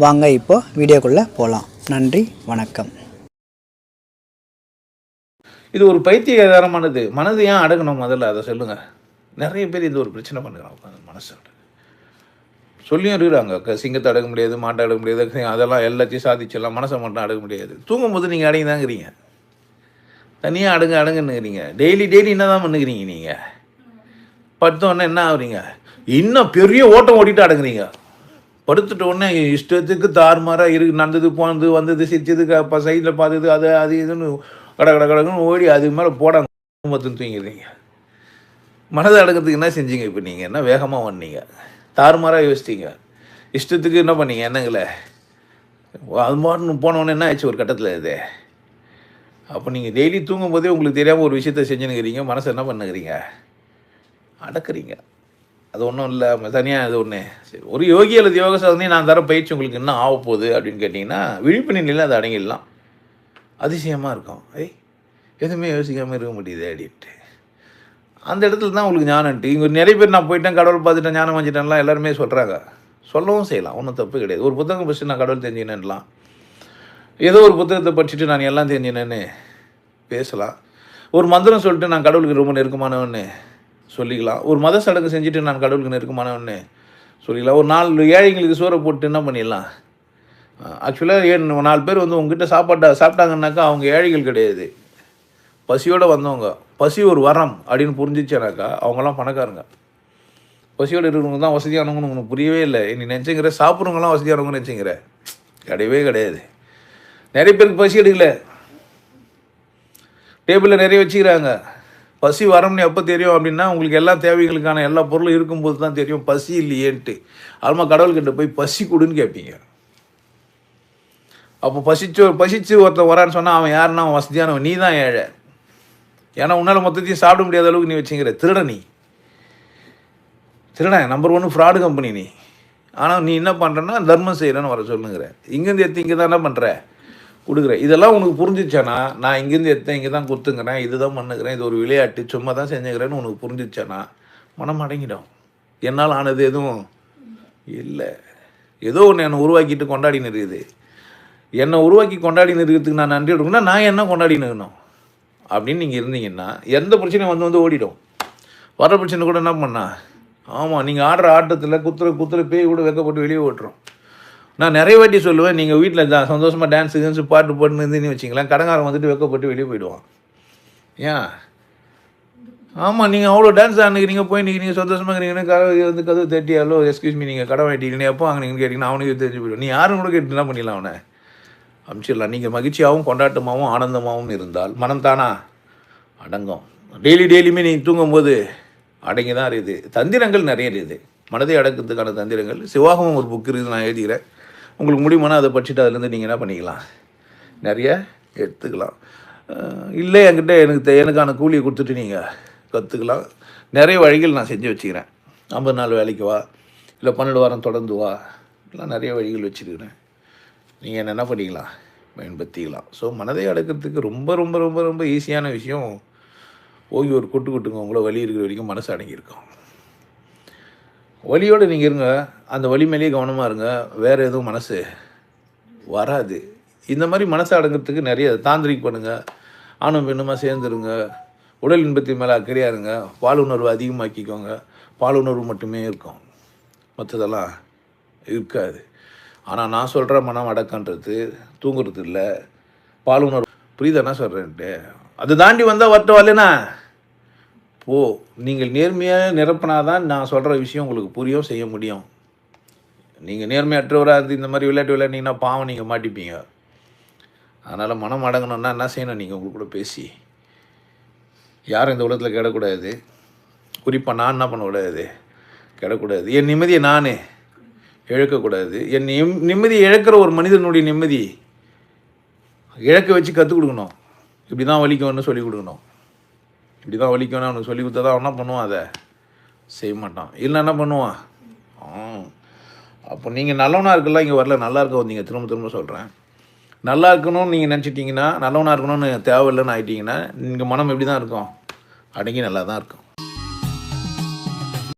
வாங்க இப்போ வீடியோக்குள்ளே போகலாம் நன்றி வணக்கம். இது ஒரு பைத்தியகாரமானது. மனது ஏன் அடங்கணும் முதல்ல? அதை சொல்லுங்க. நிறைய பேர் இந்த ஒரு பிரச்சனை பண்ணுறாங்க. மனசோட மனசு சொல்லியும் இருக்கிறாங்க சிங்கத்தை அடக்க முடியாது மாட்டை அடக்க முடியாது அதெல்லாம் எல்லாத்தையும் சாதிச்சிடலாம் மனசை மட்டும் அடக்க முடியாது. தூங்கும்போது நீங்கள் அடங்கிதாங்கிறீங்க. தனியாக அடங்க அடங்குன்னுக்கிறீங்க டெய்லி டெய்லி என்ன தான் பண்ணுக்கிறீங்க நீங்கள் படுத்தோன்னே என்ன ஆகுறீங்க? இன்னும் பெரிய ஓட்டம் ஓட்டிட்டு அடங்குறீங்க. படுத்துட்ட உடனே இஷ்டத்துக்கு தாறுமாறாக இருக்கு நடந்தது போனது வந்தது சிரிச்சது இப்போ சைடில் பார்த்தது அது அது இதுன்னு கட கட கடக்குன்னு ஓடி அதுக்கு மேலே போடாங்க மொத்தம் தூங்கிடுறீங்க. மனதை அடக்கிறதுக்கு என்ன செஞ்சீங்க இப்போ நீங்கள் என்ன வேகமாக வந்தீங்க? தாறுமாறாக யோசிச்சிங்க. இஷ்டத்துக்கு என்ன பண்ணீங்க? என்னங்களே? அது மாதிரி போனவொடனே என்ன ஆச்சு ஒரு கட்டத்தில் இது? அப்போ நீங்கள் டெய்லி தூங்கும்போதே உங்களுக்கு தெரியாமல் ஒரு விஷயத்த செஞ்சுன்னுக்கிறீங்க மனசை என்ன பண்ணுகிறீங்க? அடக்குறீங்க. அது ஒன்றும் இல்லை. தனியாக இது ஒன்று சரி ஒரு யோகி அல்லது யோக சாதனை நான் தர பயிற்சி உங்களுக்கு என்ன ஆக போகுது அப்படின்னு கேட்டிங்கன்னா விழிப்பு நிலையில் அது அடங்கிடலாம். அதிசயமாக இருக்கும். ஐய் எதுவுமே யோசிக்காமல் இருக்க முடியுது அப்படின்ட்டு. அந்த இடத்துல தான் உங்களுக்கு ஞானம்ட்டு இங்கே நிறைய பேர் நான் போயிட்டேன் கடவுள் பார்த்துட்டேன் ஞானம் வச்சுட்டேன்லாம் எல்லாருமே சொல்கிறாங்க சொல்லவும் செய்யலாம். ஒன்றும் தப்பு கிடையாது. ஒரு புத்தகம் படிச்சுட்டு நான் கடவுள் தெரிஞ்சுக்கினேன்லாம். ஏதோ ஒரு புத்தகத்தை படிச்சுட்டு நான் எல்லாம் தெரிஞ்சினேன்னு பேசலாம். ஒரு மந்திரம் சொல்லிட்டு நான் கடவுளுக்கு ரொம்ப நெருக்கமானவன்னு சொல்லிக்கலாம். ஒரு மத சடங்கு செஞ்சுட்டு நான் கடவுளுக்கு நெருக்கமானவன்னு சொல்லிக்கலாம். ஒரு நாலு ஏழைங்களுக்கு சோறை போட்டு என்ன பண்ணிடலாம்? ஆக்சுவலாக ஏன் நாலு பேர் வந்து உங்ககிட்ட சாப்பாட்டா சாப்பிட்டாங்கன்னாக்கா அவங்க ஏழைகள் கிடையாது. பசியோடு வந்தவங்க. பசி ஒரு வரம் அப்படின்னு புரிஞ்சிச்சேனாக்கா அவங்கெல்லாம் பணக்காரங்க. பசியோடு இருக்கிறவங்க தான் வசதியானவங்கன்னு உனக்கு புரியவே இல்லை. நீ நினச்சிங்கிற சாப்பிட்றவங்களாம் வசதியானவங்க நினச்சிங்கிற கிடையவே கிடையாது. நிறைய பேருக்கு பசி எடுக்கல. டேபிளில் நிறைய வச்சுக்கிறாங்க. பசி வரம்னு எப்போ தெரியும் அப்படின்னா உங்களுக்கு எல்லா தேவைகளுக்கான எல்லா பொருளும் இருக்கும்போது தான் தெரியும். பசி இல்லையேன்ட்டு. ஆல்மா கடவுள்கிட்ட போய் பசி கொடுன்னு கேட்பீங்க அப்போ பசிச்சு பசிச்சு ஒருத்தன் வரான்னு சொன்னால் அவன் யாருன்னா அவன் வசதியானவன். நீ தான் ஏழை. ஏன்னா உன்னால் மொத்தத்தையும் சாப்பிட முடியாத அளவுக்கு நீ வச்சுங்கிற திருட நீ. திருட. நம்பர் ஒன்று ஃப்ராடு கம்பெனி நீ. ஆனால் நீ என்ன பண்ணுறன்னா தர்மம் செய்கிறேன்னு வர சொல்லுங்கிற. இங்கேருந்து எடுத்து இங்கே தான் என்ன பண்ணுற கொடுக்குறேன். இதெல்லாம் உனக்கு புரிஞ்சிச்சானா? நான் இங்கேருந்து எடுத்தேன் இங்கே தான் குத்துங்கிறேன் இதுதான் பண்ணுக்கிறேன் இது ஒரு விளையாட்டு சும்மா தான் செஞ்சுக்கிறேன்னு உனக்கு புரிஞ்சிச்சானா? மனம் அடங்கிடும். என்னால் ஆனது எதுவும் இல்லை. ஏதோ ஒன்று என்னை உருவாக்கிட்டு கொண்டாடின்னு இருக்குது. என்னை உருவாக்கி கொண்டாடின்னு இருக்கிறதுக்கு நான் நன்றி எடுக்கணும்னா நான் என்ன கொண்டாடின்னு இருக்கணும்? அப்படின்னு நீங்கள் இருந்தீங்கன்னா எந்த பிரச்சனையும் வந்து வந்து ஓடிடும். வர பிரச்சனை கூட என்ன பண்ணா? ஆமாம் நீங்கள் ஆடுற ஆட்டத்தில் குத்துற குத்துற பேய் கூட வெக்கப்பட்டு வெளியே ஓட்டுறோம் நான் நிறைய வாட்டி சொல்லுவேன் நீங்கள் வீட்டில் தான் சந்தோஷமாக டான்ஸ் கின்ஸ் பாட்டு போட்டுன்னு இருந்தீங்கன்னு வச்சிங்களேன் கடங்காரன் வந்துட்டு வெக்கப்பட்டு வெளியே போயிடுவான். ஏன் ஆமாம் நீங்கள் அவ்வளோ டான்ஸ் ஆனுக்கிறீங்க போய் நிற்கிறீங்க சந்தோஷமாக இருக்கிறீங்கன்னு கதவு வந்து கதவு தேட்டியாலோ எக்ஸ்கியூஸ் மீ நீங்கள் கடை வாட்டிட்டீங்க எப்போ வாங்கினீங்கன்னு கேட்டிங்கன்னா அவனுக்கு தெரிஞ்சு போயிடும் நீ யாரும் கூட கேட்டு என்ன பண்ணிடலாம் அவனை? அனுப்பிச்சிடலாம் நீங்கள் மகிழ்ச்சியாகவும் கொண்டாட்டமாகவும் ஆனந்தமாகவும் இருந்தால் மனம் தானா? அடங்கும். டெய்லி டெய்லியுமே நீங்கள் தூங்கும்போது அடங்கி தான் இருக்குது. தந்திரங்கள் நிறைய இருக்குது. மனதை அடக்கிறதுக்கான தந்திரங்கள். சிவாகமும் ஒரு புக் இருக்குது நான் எழுதிக்கிறேன். உங்களுக்கு முடியுமானா அதை படிச்சுட்டு அதுலேருந்து நீங்கள் என்ன பண்ணிக்கலாம்? நிறைய எடுத்துக்கலாம். இல்லை என்கிட்ட எனக்கு எனக்கான கூலியை கொடுத்துட்டு நீங்கள் கற்றுக்கலாம் நிறைய வழிகள் நான் செஞ்சு வச்சுக்கிறேன். ஐம்பது நாள் வேலைக்கு வா இல்லை பன்னெண்டு வாரம் தொடர்ந்து வா எல்லாம் நிறைய வழிகள் வச்சுருக்கிறேன். நீங்கள் என்ன என்ன பண்ணிக்கலாம்? பயன்படுத்திக்கலாம். ஸோ மனதை அடக்கிறதுக்கு ரொம்ப ரொம்ப ரொம்ப ரொம்ப ஈஸியான விஷயம் ஓகே ஒரு கொட்டு கொட்டுங்க. உங்களை வழி இருக்கிற வரைக்கும் மனசு அடங்கியிருக்கும். வலியோடு நீங்கள் இருங்க. அந்த வலி மேலேயே கவனமாக இருங்க. வேறு எதுவும் மனசு வராது. இந்த மாதிரி மனசை அடங்கிறதுக்கு நிறைய தாந்திரிக் பண்ணுங்கள் ஆணும் பெண்ணுமா சேர்ந்துருங்க. உடல் இன்பத்தின் மேலே அக்கறையாக இருங்க. பாலுணர்வு அதிகமாக்கிக்கோங்க. பாலுணர்வு மட்டுமே இருக்கும். மற்றதெல்லாம் இருக்காது. ஆனால் நான் சொல்கிற மனம் அடக்கன்றது தூங்குறது இல்லை பாலுணர்வு புரியுதா என்ன சொல்கிறேன்ட்டு அதை தாண்டி வந்தால் வரட்டும் வரலனா போ நீங்கள் நேர்மையாக நிரப்பினாதான் நான் சொல்கிற விஷயம் உங்களுக்கு புரியும் செய்ய முடியும். நீங்கள் நேர்மையற்றவராக இருந்து இந்த மாதிரி விளையாட்டு விளையாண்டிங்கன்னா பாவம் நீங்கள் மாட்டிப்பீங்க. அதனால் மனம் அடங்கணும்னா என்ன செய்யணும்? நீங்கள் உங்களுக்கு கூட பேசி. யாரும் இந்த உலகத்தில் கெடக்கூடாது. குறிப்பாக நான் என்ன பண்ணக்கூடாது கெடக்கூடாது. என் நிம்மதியை நான் இழக்கக்கூடாது. என் நிம் நிம்மதியை இழக்கிற ஒரு மனிதனுடைய நிம்மதி இழக்க வச்சு கற்றுக் கொடுக்கணும். இப்படி தான் வலிக்கும்னு சொல்லி கொடுக்கணும். இப்படி தான் வலிக்கணும் அவனுக்கு சொல்லி கொடுத்தா தான் அவன் என்ன பண்ணுவான் அதை? செய்ய மாட்டான். இல்லை என்ன பண்ணுவான்? ஆ. அப்போ நீங்கள் நல்லவனாக இருக்கலாம் இங்கே வரல நல்லா இருக்க வந்தீங்க. திரும்ப திரும்ப சொல்கிறேன் நல்லா இருக்கணும்னு நீங்கள் நினச்சிட்டிங்கன்னா நல்லவனாக இருக்கணும்னு தேவையில்லைன்னு ஆகிட்டிங்கன்னா நீங்கள் மனம் எப்படி தான் இருக்கும்? அடங்கி நல்லா தான் இருக்கும்.